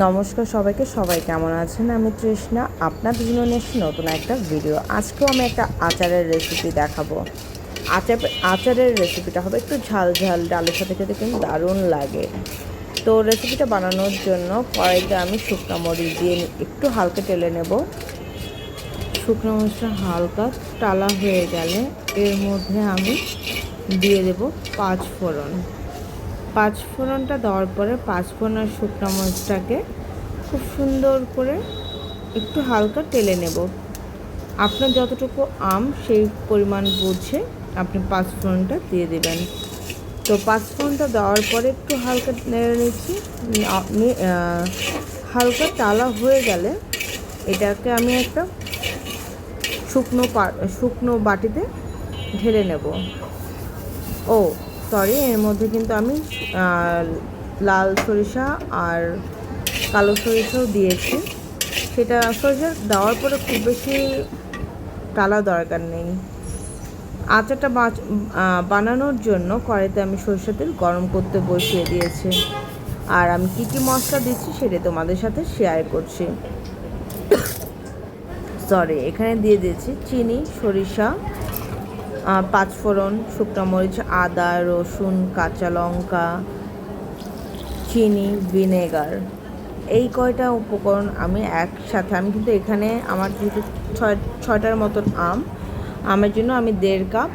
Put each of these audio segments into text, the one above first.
নমস্কার সবাইকে, সবাই কেমন আছেন? আমি তৃষ্ণা আপনাদের জন্য নিয়ে এসেছি নতুন একটা ভিডিও আজকেও আমি একটা আচারের রেসিপি দেখাবো। আচার, আচারের রেসিপিটা হবে একটু ঝাল ঝাল, ডালের সাথে খেতে কিন্তু দারুণ লাগে। তো রেসিপিটা বানানোর জন্য কড়াইতে আমি শুকনো মরিচ দিয়ে একটু হালকা টেলে নেব। শুকনো মরিচটা হালকা টালা হয়ে গেলে এর মধ্যে আমি দিয়ে দেব পাঁচ ফোড়ন। পাঁচ ফোড়নটা দেওয়ার পরে পাঁচ ফোড়ন আর শুকনো মরিচটাকে খুব সুন্দর করে একটু হালকা টেলে নেব। আপনার যতটুকু আম সেই পরিমাণ বুঝে আপনি পাঁচ ফোড়নটা দিয়ে দেবেন। তো পাঁচ ফোড়নটা দেওয়ার পরে একটু হালকা নেড়ে নিচ্ছি। হালকা টালা হয়ে গেলে এটাকে আমি একটা শুকনো শুকনো বাটিতে ঢেলে নেব। ও সরি এর মধ্যে কিন্তু আমি লাল সরিষা আর কালো সরিষাও দিয়েছি। সেটা সরিষা দেওয়ার পরে খুব বেশি টালা দরকার নেই। আচারটা বানানোর জন্য কড়াইতে আমি সরিষা তেল গরম করতে বসিয়ে দিয়েছি। আর আমি কী কী মশলা দিচ্ছি সেটা তোমাদের সাথে শেয়ার করছি। সরি এখানে দিয়ে দিয়েছি চিনি, সরিষা পাঁচফোড়ন শুকনো মরিচ, আদা, রসুন, কাঁচা লঙ্কা, চিনি, ভিনেগার। এই কয়টা উপকরণ আমি একসাথে, আমি কিন্তু এখানে আমার যেহেতু ছয়, ছয়টার মতন আম, আমের জন্য আমি দেড় কাপ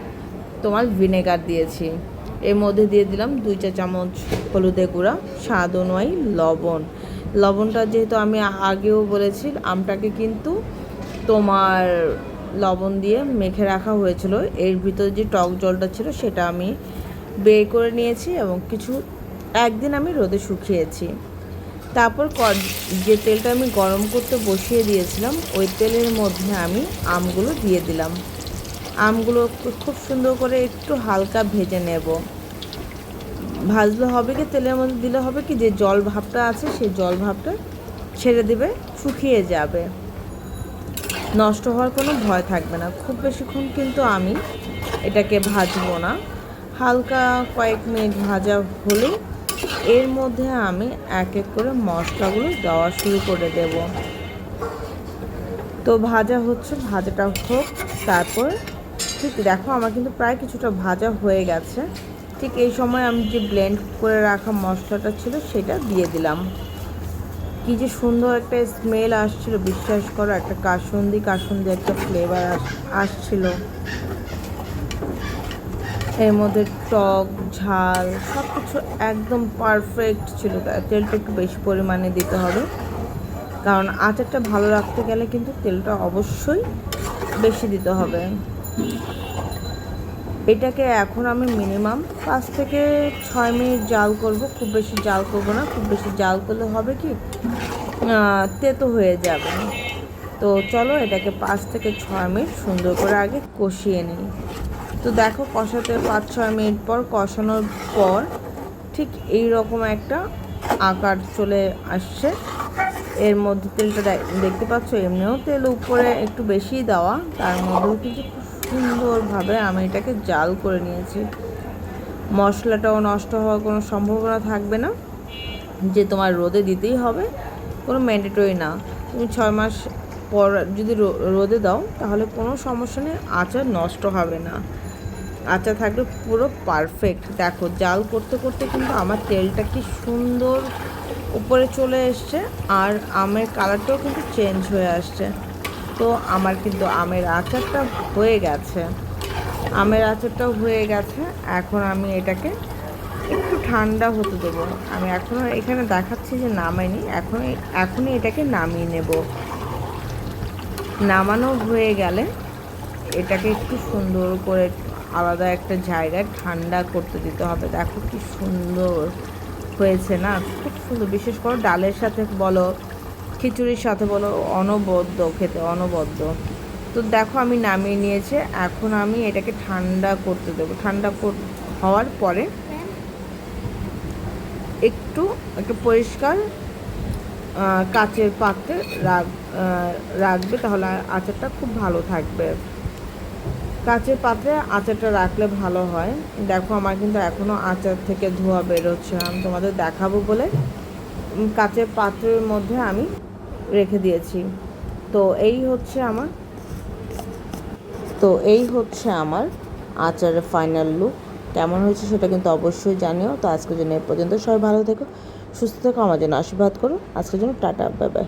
তোমার ভিনেগার দিয়েছি। এর মধ্যে দিয়ে দিলাম দুই চা চামচ হলুদে গুঁড়া, স্বাদ অনুযায়ী লবণ। লবণটা যেহেতু আমি আগেও বলেছি, আমটাকে কিন্তু তোমার লবণ দিয়ে মেখে রাখা হয়েছিল। এর ভিতরে যে টক জলটা ছিল সেটা আমি বের করে নিয়েছি এবং কিছু, একদিন আমি রোদে শুকিয়েছি। তারপর যে তেলটা আমি গরম করতে বসিয়ে দিয়েছিলাম, ওই তেলের মধ্যে আমি আমগুলো দিয়ে দিলাম। আমগুলো খুব সুন্দর করে একটু হালকা ভেজে নেব। ভাজলে হবে কি, তেলের মধ্যে দিলে হবে কি, যে জল ভাবটা আছে সেই জল ভাবটা ছেড়ে দেবে, শুকিয়ে যাবে। নষ্ট হওয়ার কোনো ভয় থাকবে না। খুব বেশিক্ষণ কিন্তু আমি এটাকে ভাজবো না। হালকা কয়েক মিনিট ভাজা হলে এর মধ্যে আমি এক এক করে মশলাগুলো দেওয়া শুরু করে দেব। তো ভাজা হচ্ছে, ভাজাটা হোক, তারপর ঠিক দেখো আমার কিন্তু প্রায় কিছুটা ভাজা হয়ে গেছে। ঠিক এই সময় আমি যে ব্লেন্ড করে রাখা মশলাটা ছিল সেটা দিয়ে দিলাম। কি যে সুন্দর একটা স্মেল আসছিল, বিশ্বাস করো, একটা কাসুন্দি কাসুন্দি একটা ফ্লেভার আসছিল। এর মধ্যে টক, ঝাল সব কিছু একদম পারফেক্ট ছিল। তেলটা একটু বেশি পরিমাণে দিতে হবে। কারণ আচারটা ভালো রাখতে গেলে কিন্তু তেলটা অবশ্যই বেশি দিতে হবে। এটাকে এখন আমি মিনিমাম পাঁচ থেকে ছয় মিনিট জাল করব। খুব বেশি জাল করব না, খুব বেশি জাল করলে হবে কি তেতো হয়ে যাবে। তো চলো এটাকে পাঁচ থেকে ছয় মিনিট সুন্দর করে আগে কষিয়ে নিই। তো দেখো কষাতে পাঁচ ছয় মিনিট পর কষানোর পর ঠিক এই রকম একটা আকার চলে আসছে। এর মধ্যে তেলটা দেখতে পাচ্ছ? এমনিও তেল উপরে একটু বেশিই দেওয়া, তার মধ্যেও কিন্তু খুব সুন্দরভাবে আমি এটাকে জাল করে নিয়েছি। মশলাটাও নষ্ট হওয়ার কোনো সম্ভাবনা থাকবে না। যে তোমার রোদে দিতেই হবে, কোনো ম্যান্ডেটরি না। তুমি ছয় মাস পর যদি রোদে দাও, তাহলে কোনো সমস্যা নেই, আচার নষ্ট হবে না। আচার থাকবে পুরো পারফেক্ট দেখো, জাল করতে করতে কিন্তু আমার তেলটা কি সুন্দর উপরে চলে এসছে, আর আমের কালারটাও কিন্তু চেঞ্জ হয়ে আসছে। তো আমার কিন্তু আমের আচারটা হয়ে গেছে। আমের আচারটাও হয়ে গেছে। এখন আমি এটাকে একটু ঠান্ডা হতে দেবো। আমি এখনও এখানে দেখাচ্ছি যে নামাইনি। এখন এখনই এটাকে নামিয়ে নেব। নামানো হয়ে গেলে এটাকে একটু সুন্দর করে আলাদা একটা জায়গায় ঠান্ডা করতে দিতে হবে। দেখো কি সুন্দর হয়েছে না? খুব সুন্দর। বিশেষ করে ডালের সাথে বলো খিচুড়ির সাথে বলো, অনবদ্য খেতে, অনবদ্য। তো দেখো আমি নামিয়ে নিয়েছে, এখন আমি এটাকে ঠান্ডা করতে দেবো। ঠান্ডা হওয়ার পরে একটু একটু পরিষ্কার কাচের পাত্রে রাখ রাখবে, তাহলে আচারটা খুব ভালো থাকবে। কাচের পাত্রে আচারটা রাখলে ভালো হয়। দেখো আমার কিন্তু এখনও আচার থেকে ধোয়া বেরোচ্ছে, আমি তোমাদের দেখাবো বলে। কাচের পাত্রের মধ্যে আমি রেখে দিয়েছি। তো এই হচ্ছে আমার, তো এই হচ্ছে আমার আচারের ফাইনাল লুক কেমন হয়েছে সেটা কিন্তু অবশ্যই জানিও। তো আজকের জন্য এ পর্যন্ত সবাই ভালো থেকো, সুস্থ থেকো, আমার জন্য আশীর্বাদ করো। আজকের জন্য টাটা বাই বাই